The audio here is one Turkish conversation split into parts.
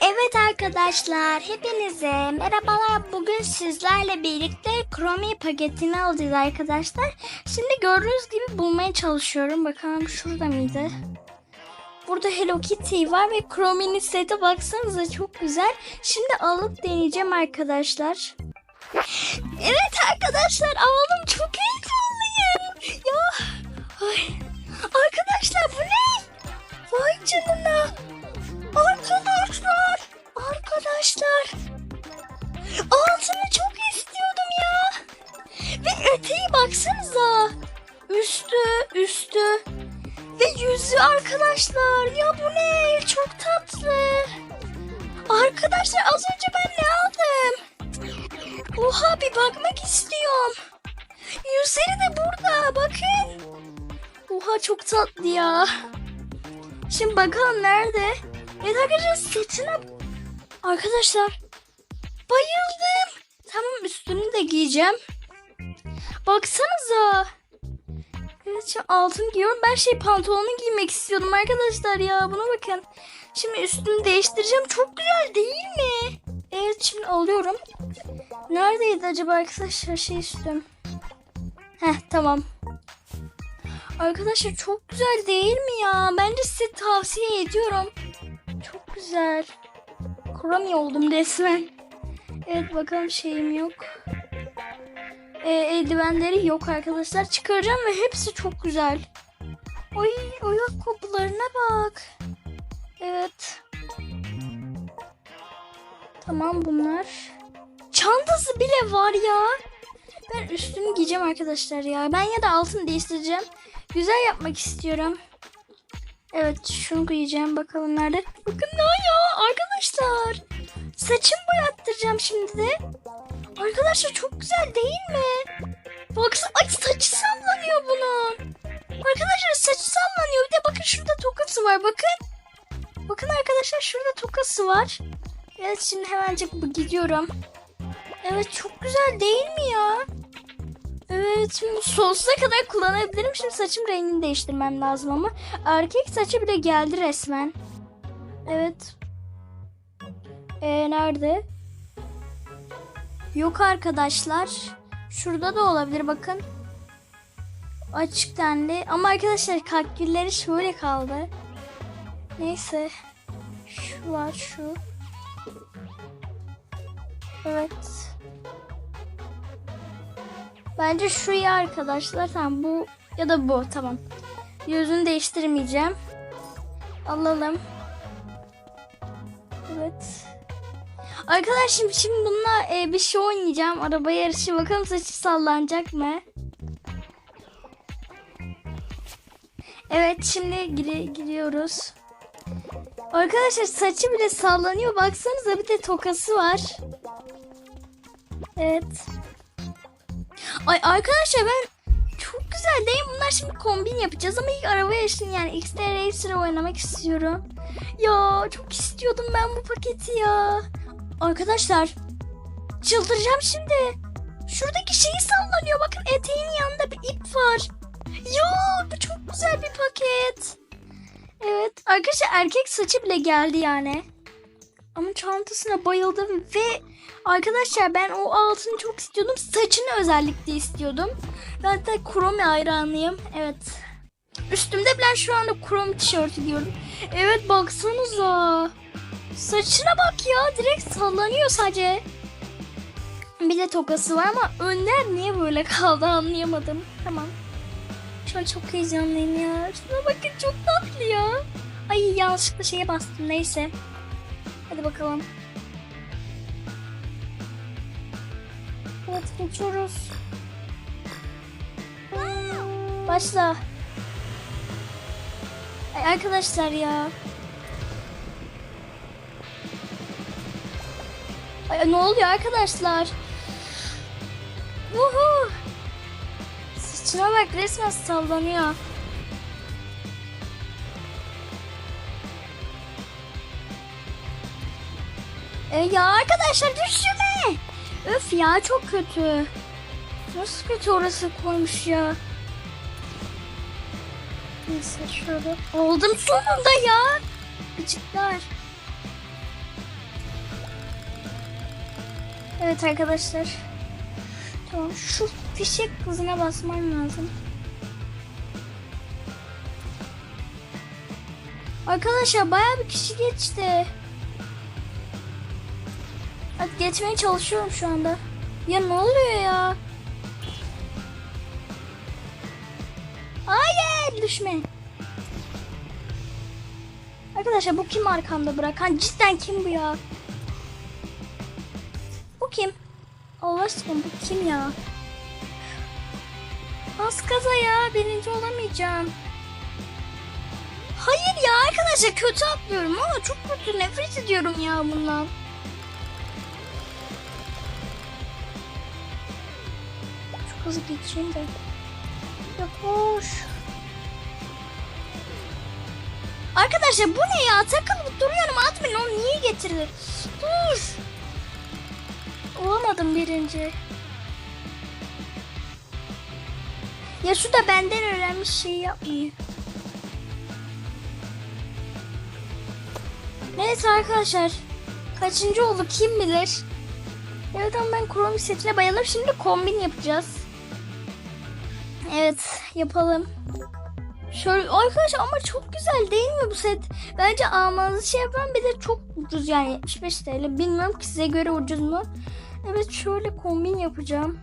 Evet arkadaşlar, hepinize merhabalar. Bugün sizlerle birlikte Chromie paketini alacağız arkadaşlar. Şimdi gördüğünüz gibi bulmaya çalışıyorum. Bakalım şurada mıydı? Burada Hello Kitty var ve Chromie'nin seti baksanıza çok güzel. Şimdi alıp deneyeceğim arkadaşlar. Evet arkadaşlar aldım. Çok heyecanlıyım. Ya ay. arkadaşlar bu ne? Vay canına. Arkadaşlar. Arkadaşlar. Altını çok istiyordum ya. Ve eteği baksanıza. Üstü, üstü. Ve yüzü arkadaşlar. Ya bu ne? Çok tatlı. Arkadaşlar az önce ben ne aldım? Oha bir bakmak istiyorum. Yüzleri de burada. Bakın. Oha çok tatlı ya. Şimdi bakalım nerede? Evet arkadaşlar setine... Arkadaşlar bayıldım. Tamam üstünü de giyeceğim. Baksanıza. Evet şimdi altın giyiyorum. Ben şey pantolonu giymek istiyordum arkadaşlar ya. Buna bakın. Şimdi üstümü değiştireceğim. Çok güzel değil mi? Evet şimdi alıyorum. Neredeydi acaba arkadaşlar şey üstüm? Heh tamam. Arkadaşlar çok güzel değil mi ya? Bence size tavsiye ediyorum. Güzel. Kurami oldum resmen. Evet bakalım şeyim yok. Ee, eldivenleri yok arkadaşlar. Çıkaracağım ve hepsi çok güzel. Oy ayakkabılarına bak. Evet. Tamam bunlar. Çantası bile var ya. Ben üstünü giyeceğim arkadaşlar ya. Ben ya da altını değiştireceğim. Güzel yapmak istiyorum. Evet şunu giyeceğim. Bakalım nerede. Bakın ne ya arkadaşlar. Saçımı boyattıracağım şimdi de. Arkadaşlar çok güzel değil mi? Baksana ay saçı sallanıyor bunun. Arkadaşlar saçı sallanıyor. Bir de bakın şurada tokası var bakın. Bakın arkadaşlar şurada tokası var. Evet şimdi hemencik gidiyorum. Evet çok güzel değil mi ya? Evet sonsuza kadar kullanabilirim. Şimdi saçım rengini değiştirmem lazım ama. Erkek saçı bile geldi resmen. Evet. Ee, nerede? Yok arkadaşlar. Şurada da olabilir bakın. Açık tenli. Ama arkadaşlar kakgülleri şöyle kaldı. Neyse. Şu var şu. Evet. Bence şu ya arkadaşlar. Tamam bu ya da bu. Tamam. Yüzünü değiştirmeyeceğim. Alalım. Evet. Arkadaşım şimdi bununla e, bir şey oynayacağım. Araba yarışı. Bakalım saçı sallanacak mı? Evet şimdi giri giriyoruz. Arkadaşlar saçı bile sallanıyor. Baksanıza bir de tokası var. Evet. Ay arkadaşlar ben çok güzel değil mi? Bunlar şimdi kombin yapacağız ama ilk araba yarışını yani XT Racer'ı oynamak istiyorum. Ya çok istiyordum ben bu paketi ya. Arkadaşlar çıldıracağım şimdi. Şuradaki şeyi sallanıyor. Bakın eteğin yanında bir ip var. Ya bu çok güzel bir paket. Evet arkadaşlar erkek saçı bile geldi yani. Ama çantasına bayıldım ve arkadaşlar ben o altını çok istiyordum. Saçını özellikle istiyordum. Ben hatta Chrome hayranıyım. Evet. Üstümde bile şu anda Chrome tişörtü giyiyorum. Evet baksanıza. Saçına bak ya direkt sallanıyor sadece. Bir de tokası var ama önler niye böyle kaldı anlayamadım. Tamam. Şu an çok heyecanlıyım ya. Şuna bakın çok tatlı ya. Ay yanlışlıkla şeye bastım neyse. Hadi bakalım. Evet geçiyoruz. Başla. Ay arkadaşlar ya. Ay ne oluyor arkadaşlar? Vuhu. Saçına bak resmen sallanıyor. E ya arkadaşlar düşme. Öf ya çok kötü. Nasıl kötü orası koymuş ya. Neyse şöyle. Oldum sonunda ya. Gıcıklar. Evet arkadaşlar. Tamam şu fişek kızına basmam lazım. Arkadaşlar baya bir kişi geçti. Geçmeye çalışıyorum şu anda. Ya ne oluyor ya? Hayır düşme. Arkadaşlar bu kim arkamda bırakan? Cidden kim bu ya? Bu kim? Allah aşkına bu kim ya? Az kaza ya birinci olamayacağım. Hayır ya arkadaşlar kötü atlıyorum ama çok kötü nefret ediyorum ya bundan. Hızlı geçeyim de. Ya. Arkadaşlar bu ne ya? Takılıp duruyorum atmayın onu niye getirdin? Dur. Olamadım birinci. Ya şu da benden öğrenmiş şeyi yapmıyor. Neyse arkadaşlar. Kaçıncı oldu kim bilir. Evet ama ben kromi setine bayıldım. Şimdi kombin yapacağız. Evet yapalım. Şöyle arkadaşlar ama çok güzel değil mi bu set? Bence almanızı şey yapan bir de çok ucuz yani 75 TL. Bilmiyorum ki size göre ucuz mu? Evet şöyle kombin yapacağım.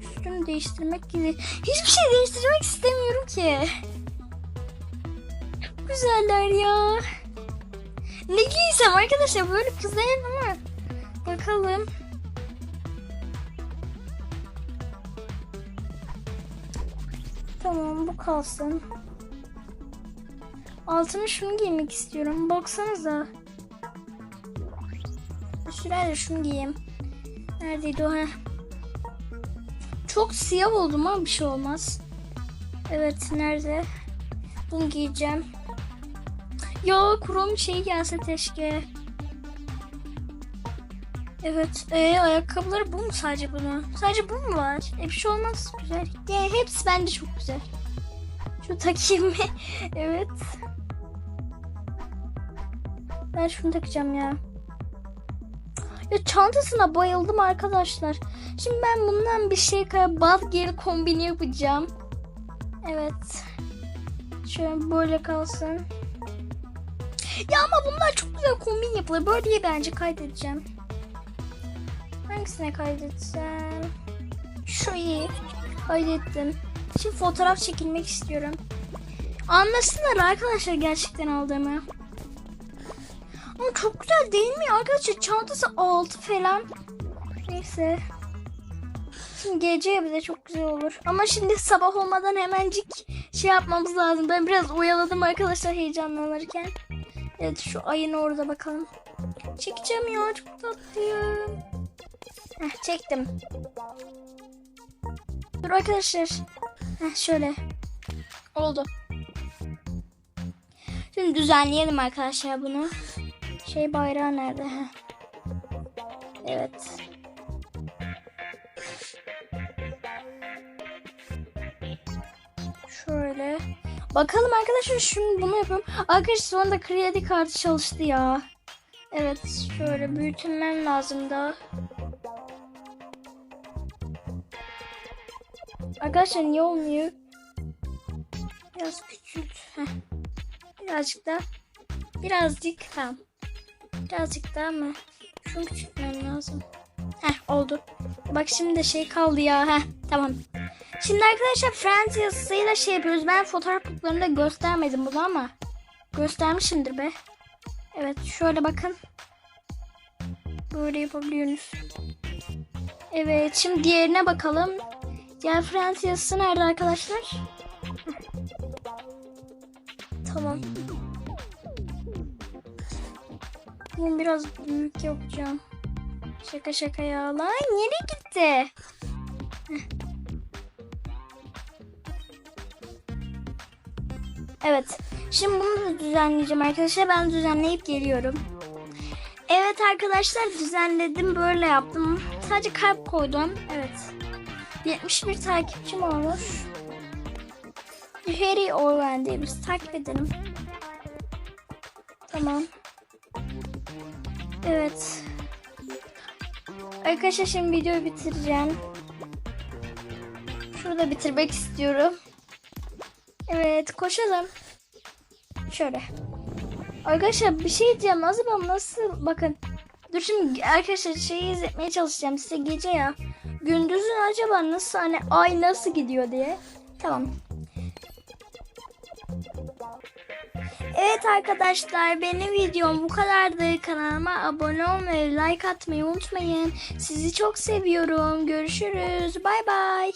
Üstünü değiştirmek gibi. Hiçbir şey değiştirmek istemiyorum ki. Çok güzeller ya. Ne giysem arkadaşlar böyle güzel ama. Bakalım. Tamam bu kalsın. Altına şunu giymek istiyorum. Baksanıza. Şuraya şunu giyeyim. Neredeydi o? Heh. Çok siyah oldum ama bir şey olmaz. Evet nerede? Bunu giyeceğim. Ya krom şey gelse keşke. Evet. Ee, ayakkabıları bu mu sadece bunu? Sadece bu mu var? E bir şey olmaz. Güzel. Ya, hepsi bence çok güzel. Şu takayım mı? evet. Ben şunu takacağım ya. Ya çantasına bayıldım arkadaşlar. Şimdi ben bundan bir şey kadar baz geri kombini yapacağım. Evet. Şöyle böyle kalsın. Ya ama bunlar çok güzel kombin yapılır. Böyle bence kaydedeceğim. Hangisine kaydetsem? Şu iyi. Kaydettim. Şimdi fotoğraf çekilmek istiyorum. Anlasınlar arkadaşlar gerçekten aldığımı. Ama çok güzel değil mi arkadaşlar? Çantası altı falan. Neyse. Şimdi gece bir de çok güzel olur. Ama şimdi sabah olmadan hemencik şey yapmamız lazım. Ben biraz oyaladım arkadaşlar heyecanlanırken. Evet şu ayın orada bakalım. Çekeceğim ya çok tatlıyım. Heh, çektim. Dur arkadaşlar. Heh, şöyle. Oldu. Şimdi düzenleyelim arkadaşlar bunu. Şey bayrağı nerede? Heh. Evet. Şöyle. Bakalım arkadaşlar şimdi bunu yapıyorum. Arkadaşlar sonunda kredi kartı çalıştı ya. Evet şöyle büyütülmem lazım da. Arkadaşlar niye olmuyor? Biraz küçült. Birazcık da. Birazcık tamam. Birazcık daha mı? Şunu küçültmem lazım. Heh oldu. Bak şimdi de şey kaldı ya. Heh tamam. Şimdi arkadaşlar Friends yazısıyla şey yapıyoruz. Ben fotoğraflarında göstermedim bunu ama. Göstermişimdir be. Evet şöyle bakın. Böyle yapabiliyorsunuz. Evet şimdi diğerine bakalım. Diğer Friends yazısı nerede arkadaşlar? Tamam. Bunu biraz büyük yapacağım. Şaka şaka ya. Lan nereye gitti? Evet. Şimdi bunu da düzenleyeceğim arkadaşlar. Ben düzenleyip geliyorum. Evet arkadaşlar düzenledim. Böyle yaptım. Sadece kalp koydum. Evet. 71 takipçim olmuş. Harry Orwen diye takip edelim. Tamam. Evet. Arkadaşlar şimdi videoyu bitireceğim. Şurada bitirmek istiyorum. Evet koşalım. Şöyle. Arkadaşlar bir şey diyeceğim. Acaba nasıl bakın. Dur şimdi arkadaşlar şeyi izletmeye çalışacağım size gece ya. Gündüzün acaba nasıl hani ay nasıl gidiyor diye. Tamam. Evet arkadaşlar benim videom bu kadardı. Kanalıma abone olmayı, like atmayı unutmayın. Sizi çok seviyorum. Görüşürüz. Bay bay.